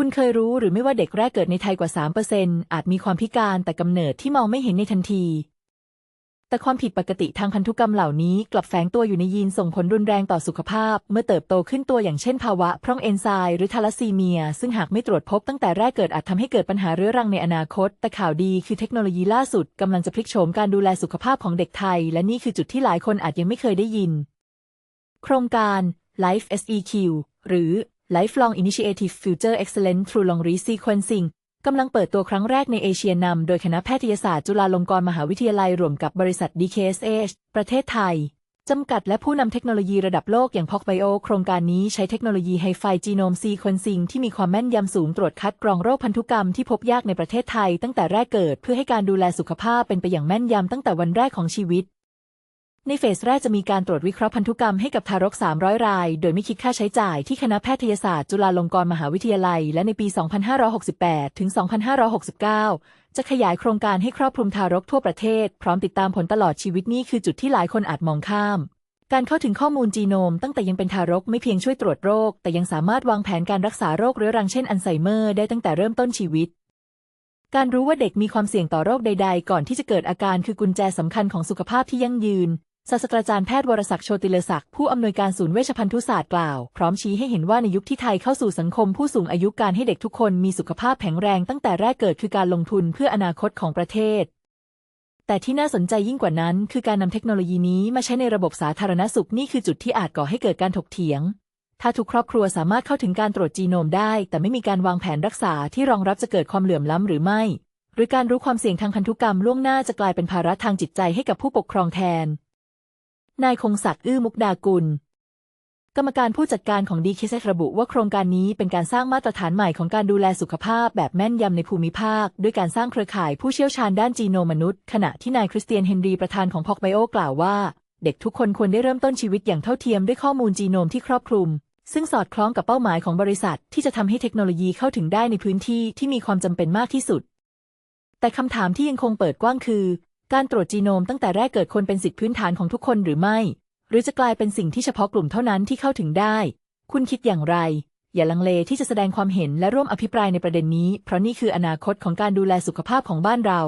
คุณเคยรู้หรือไม่ว่าเด็กแรกเกิดในไทยกว่า 3%อาจมีความพิการแต่กำเนิดที่มองไม่เห็นในทันที แต่ความผิดปกติทางพันธุกรรมเหล่านี้กลับแฝงตัวอยู่ในยีนส่งผลรุนแรงต่อสุขภาพ เมื่อเติบโตขึ้นตัวอย่างเช่นภาวะ พร่องเอนไซม์หรือทาลัสซีเมีย ซึ่งหากไม่ตรวจพบตั้งแต่แรกเกิดอาจทำให้เกิดปัญหาเรื้อรังในอนาคต แต่ข่าวดีคือเทคโนโลยีล่าสุดกำลังจะพลิกโฉมการดูแลสุขภาพของเด็กไทย และนี่คือจุดที่หลายคนอาจยังไม่เคยได้ยิน โครงการ Life SEQ หรือ Lifelong Initiative Future Excellence Through Long Read Sequencing กำลังเปิดตัวครั้งแรกในเอเชียนำโดยคณะแพทยศาสตร์จุฬาลงกรณ์มหาวิทยาลัยร่วมกับบริษัท DKSH ประเทศไทย จำกัดและผู้นำเทคโนโลยีระดับโลกอย่าง PogBio โครงการนี้ใช้เทคโนโลยีไฮไฟจีโนมซีควนซิงที่มีความแม่นยำสูงตรวจคัดกรองโรคพันธุกรรมที่พบยากในประเทศไทยตั้งแต่แรกเกิด เพื่อให้การดูแลสุขภาพเป็นไปอย่างแม่นยำตั้งแต่วันแรกของชีวิต ในเฟสแรกจะมีการตรวจวิเคราะห์พันธุกรรมให้กับทารก 300 ราย โดยไม่คิดค่าใช้จ่ายที่คณะแพทยศาสตร์จุฬาลงกรณ์มหาวิทยาลัย และในปี 2568 ถึง 2569 จะขยายโครงการให้ครอบคลุมทารกทั่วประเทศ พร้อมติดตามผลตลอดชีวิตนี่คือจุดที่หลายคนอาจมองข้าม การเข้าถึงข้อมูลจีโนม ตั้งแต่ยังเป็นทารกไม่เพียงช่วยตรวจโรค แต่ยังสามารถวางแผนการรักษาโรคเรื้อรังเช่นอัลไซเมอร์ได้ตั้งแต่เริ่มต้นชีวิตการรู้ว่าเด็กมีความเสี่ยงต่อโรคใด ๆ ก่อนที่จะเกิดอาการคือกุญแจสำคัญของสุขภาพที่ยั่งยืน ศาสตราจารย์แพทย์วรศักดิ์โชติเลศักดิ์ผู้อำนวยการศูนย์เวชภัณฑ์ศาสตร์กล่าว พร้อมชี้ให้เห็นว่าในยุคที่ไทยเข้าสู่สังคมผู้สูงอายุการให้เด็กทุกคนมีสุขภาพแข็งแรงตั้งแต่แรกเกิดคือการลงทุนเพื่ออนาคตของประเทศ แต่ที่น่าสนใจยิ่งกว่านั้น คือการนำเทคโนโลยีนี้มาใช้ในระบบสาธารณสุขนี่คือจุดที่อาจก่อให้เกิดการถกเถียง ถ้าทุกครอบครัวสามารถเข้าถึงการตรวจจีโนมได้ แต่ไม่มีการวางแผนรักษาที่รองรับจะเกิดความเหลื่อมล้ำหรือไม่ หรือการรู้ความเสี่ยงทางพันธุกรรมล่วงหน้าจะกลายเป็นภาระทางจิตใจให้กับผู้ปกครองแทน นายคงศักดิ์อื้อมุกดากุล กรรมการผู้จัดการของดีคิเซระบุว่าโครงการนี้เป็นการสร้างมาตรฐานใหม่ของการดูแลสุขภาพแบบแม่นยำในภูมิภาค ด้วยการสร้างเครือข่ายผู้เชี่ยวชาญด้านจีโนมมนุษย์ ขณะที่นายคริสเตียนเฮนรีประธานของพอกไบโอกล่าวว่า เด็กทุกคนควรได้เริ่มต้นชีวิตอย่างเท่าเทียมด้วยข้อมูลจีโนมที่ครอบคลุม ซึ่งสอดคล้องกับเป้าหมายของบริษัท ที่จะทำให้เทคโนโลยีเข้าถึงได้ในพื้นที่ที่มีความจำเป็นมากที่สุดแต่คำถามที่ยังคงเปิดกว้างคือ การตรวจจีโนมตั้งแต่แรกเกิดควรเป็นสิทธิพื้นฐานของทุกคนหรือไม่ หรือจะกลายเป็นสิ่งที่เฉพาะกลุ่มเท่านั้นที่เข้าถึงได้ คุณคิดอย่างไร อย่าลังเลที่จะแสดงความเห็นและร่วมอภิปรายในประเด็นนี้ เพราะนี่คืออนาคตของการดูแลสุขภาพของบ้านเรา